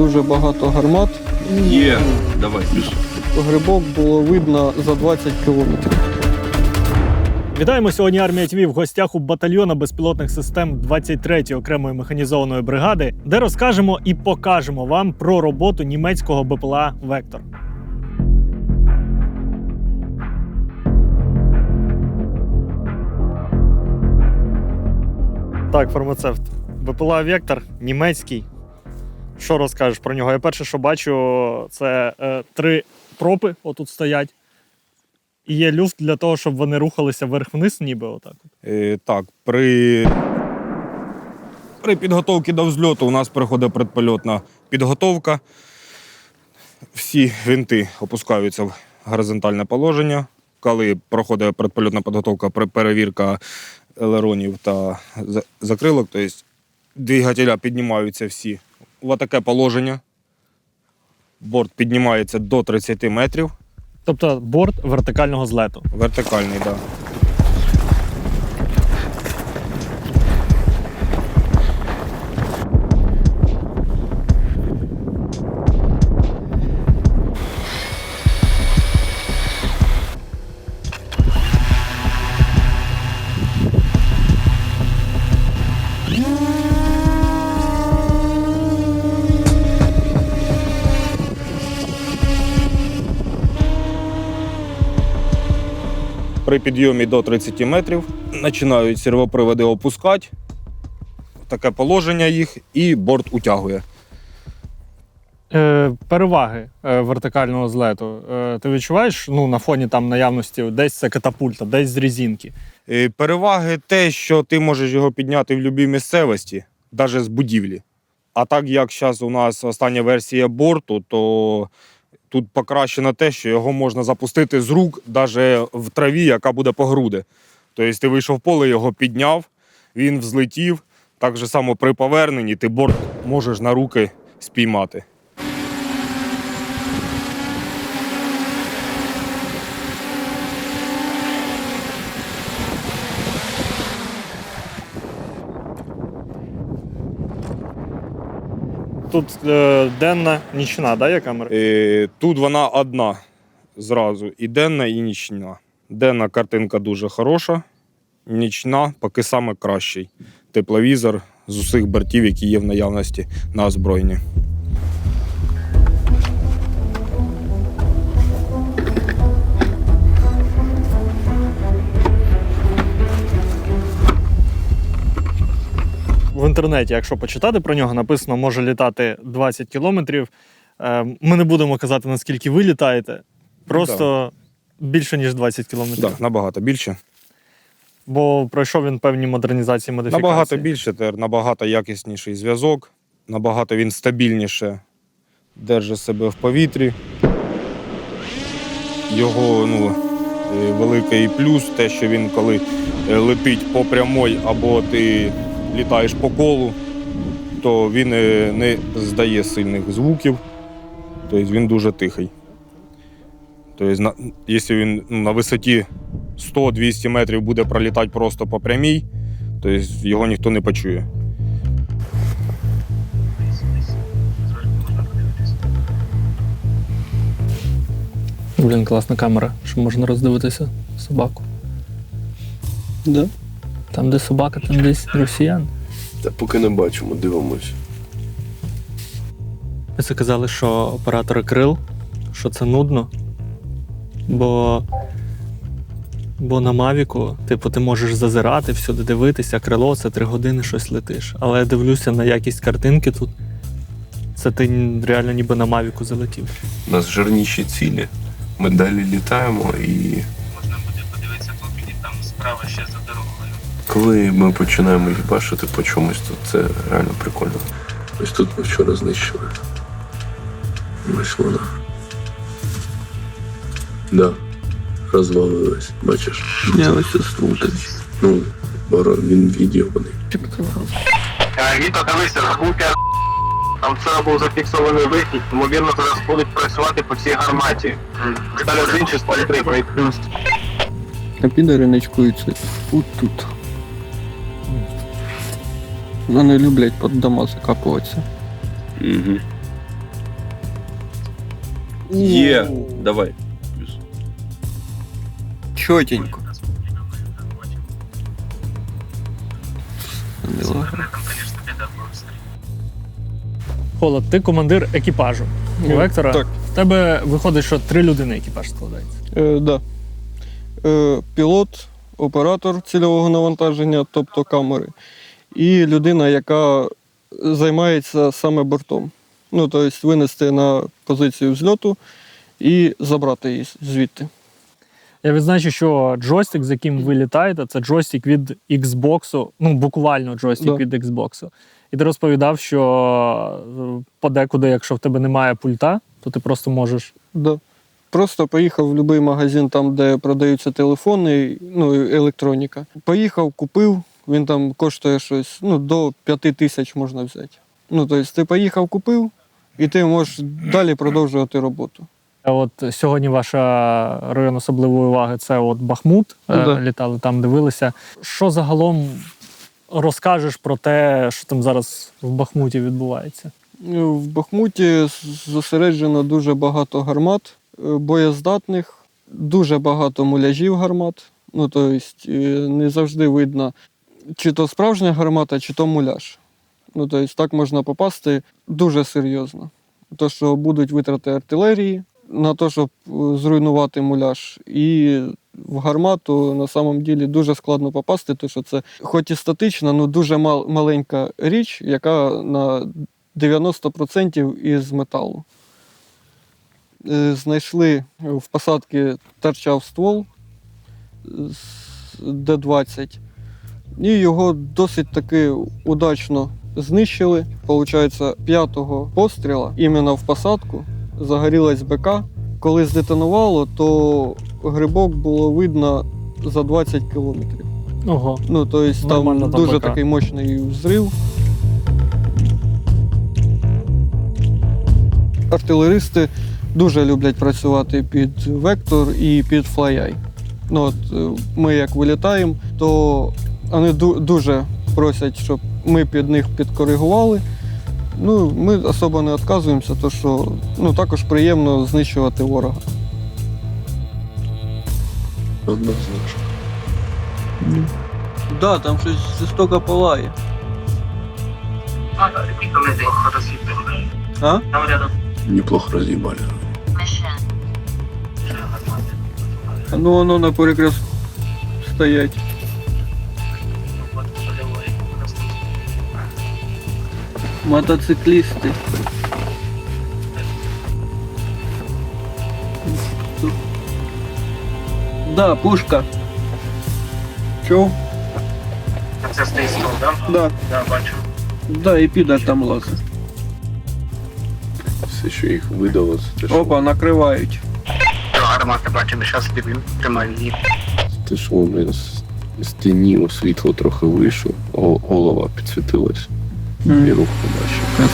дуже багато гармат. Є. Давай. Грибок було видно за 20 кілометрів. Вітаємо сьогодні армія ТВ в гостях у батальйона безпілотних систем 23-ї окремої механізованої бригади, де розкажемо і покажемо вам про роботу німецького БПЛА Вектор. Так, фармацевт. БПЛА Вектор німецький. Що розкажеш про нього? Я перше, що бачу, це е, три пропи отут стоять. І є люфт для того, щоб вони рухалися вверх-вниз, ніби отак. Е, так, при, при підготовці до взльоту у нас проходить предпольотна підготовка. Всі винти опускаються в горизонтальне положення. Коли проходить предпольотна підготовка, перевірка елеронів та закрилок, тобто двигателя піднімаються всі в таке положення. Борт піднімається до 30 метрів. Тобто борт вертикального злету. Вертикальний, так. Да. При підйомі до 30 метрів починають сервоприводи опускати. Таке положення їх, і борт утягує. Е, переваги е, вертикального злету. Е, ти відчуваєш ну, на фоні там наявності десь це катапульта, десь з резинки. Е, Переваги те, що ти можеш його підняти в будь-якій місцевості, навіть з будівлі. А так як зараз у нас остання версія борту, то тут покращено те, що його можна запустити з рук, навіть в траві, яка буде по груди. Тобто ти вийшов в поле, його підняв, він взлетів. Так же само при поверненні ти борт можеш на руки спіймати. Тут е, денна, нічна, да, є камера? Е, Тут вона одна зразу, і денна, і нічна. Денна картинка дуже хороша, нічна поки саме кращий тепловізор з усіх бортів, які є в наявності на озброєнні. Інтернеті, якщо почитати про нього, написано, може літати 20 кілометрів. Е, ми не будемо казати, наскільки ви літаєте. Просто більше, ніж 20 кілометрів. Так, набагато більше. Бо пройшов він певні модернізації модифікації. Набагато більше, набагато якісніший зв'язок, набагато він стабільніше держить себе в повітрі. Його ну, е, великий плюс те, що він коли е, летить по прямой або ти літаєш по колу, то він е, не здає сильних звуків, тобто він дуже тихий. Тобто, на- якщо він ну, на висоті 100-200 метрів буде пролітати просто по прямій, тобто його ніхто не почує. Блін, класна камера, що можна роздивитися собаку. Да? Там, де собака, там десь росіян. Та поки не бачимо, дивимось. Ви це казали, що оператори крил, що це нудно. Бо, бо на Мавіку, типу, ти можеш зазирати, всюди дивитися, крило це три години щось летиш. Але я дивлюся на якість картинки тут. Це ти реально ніби на Мавіку залетів. У нас жирніші цілі. Ми далі літаємо і можна буде подивитися опіні, там справа ще за дорогою. Коли ми починаємо їх бачити по чомусь, то це реально прикольно. Ось тут ми вчора знищили. Ось вона. Да. Розвалилась, бачиш? Я ось тут слухаю. Ну, бара, він відйобаний. Віто, дивися, забувся. Там вчора був зафіксований вихід, ймовірно, зараз будуть працювати по цій гарматі. Стали з іншої стали три плюс. А підари ночкуються от тут. Вони люблять під дома закапуватися. Угу. Є. Давай. Чотенько. Холод, ти командир екіпажу. У Ну, Вектора. так. В тебе виходить, що три людини екіпаж складається. Е, да. е, пілот, оператор цільового навантаження, тобто камери, і людина, яка займається саме бортом. Ну, тобто винести на позицію взльоту і забрати її звідти. Я відзначу, що джойстик, з яким ви літаєте, це джойстик від Xbox, ну буквально джойстик Да. від Xbox. І ти розповідав, що е, подекуди, якщо в тебе немає пульта, то ти просто можеш. Да. Просто поїхав в будь-який магазин, там, де продаються телефони, ну, електроніка. Поїхав, купив, він там коштує щось ну, до 5 тисяч можна взяти. Ну, тобто ти поїхав, купив, і ти можеш далі продовжувати роботу. А От сьогодні ваша район особливої уваги це от Бахмут. Е, Да. Літали там, дивилися. Що загалом розкажеш про те, що там зараз в Бахмуті відбувається? Ну, В Бахмуті зосереджено дуже багато гармат е, боєздатних, дуже багато муляжів гармат. Ну, тобто не завжди видно, чи то справжня гармата, чи то муляж. Ну, тобто так можна попасти дуже серйозно. То, що будуть витрати артилерії на те, щоб е, зруйнувати муляж. І в гармату на самом ділі дуже складно попасти, тому що це хоч і статична, але дуже мал- маленька річ, яка на 90% із металу. Е, Знайшли в посадці торчав ствол з Д-20, і його досить таки удачно знищили. Получається, п'ятого постріла іменно в посадку загорілась БК. Коли здетонувало, то грибок було видно за 20 кілометрів. Ого. Ну, тобто там там дуже БК. такий мощний взрив. Артилеристи дуже люблять працювати під вектор і під флай-ай. Ну, от, е, ми як вилітаємо, то вони дуже просять, щоб ми під них підкоригували. Ну, ми особо не відказуємося, то що ну, також приємно знищувати ворога. Однозначно. Так, да, там щось жорстоко палає. А? Там рядом. Неплохо роз'їбали. Ну воно на перекрест стоять. Мотоциклісти. Да, пушка. Чо? Це стоїть стол, да? Да. Да, бачу. Да, і підар там лазить. Все, що їх видало, це те, що, Опа, накривають. Гармати бачимо, зараз тобі тримаю її. те, що вони з стіні у світло трохи вийшло, го- голова підсвітилась і рух побачив.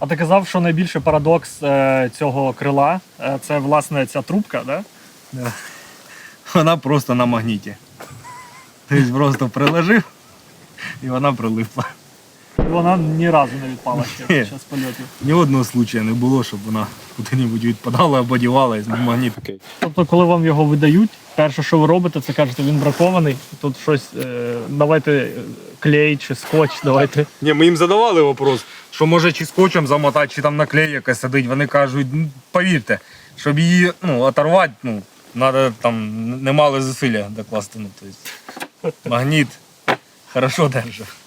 А ти казав, що найбільший парадокс е, цього крила е, це власне ця трубка, да? Вона просто на магніті. Тобто просто приложив і вона прилипла. Вона ні разу не відпала ще Ні. під час польотів. Ні одного случаю не було, щоб вона куди-небудь відпадала або дівалась на магніт. Тобто, коли вам його видають, перше, що ви робите, це кажете, він бракований. Тут щось е, давайте е, клей чи скотч, давайте. Ні, ми їм задавали вопрос, що може чи скотчем замотати, чи там наклей якась сидить. Вони кажуть, «Ну, повірте, щоб її ну, оторвати, ну, треба там немало зусилля докласти. Ну, тобто, магніт хорошо держав.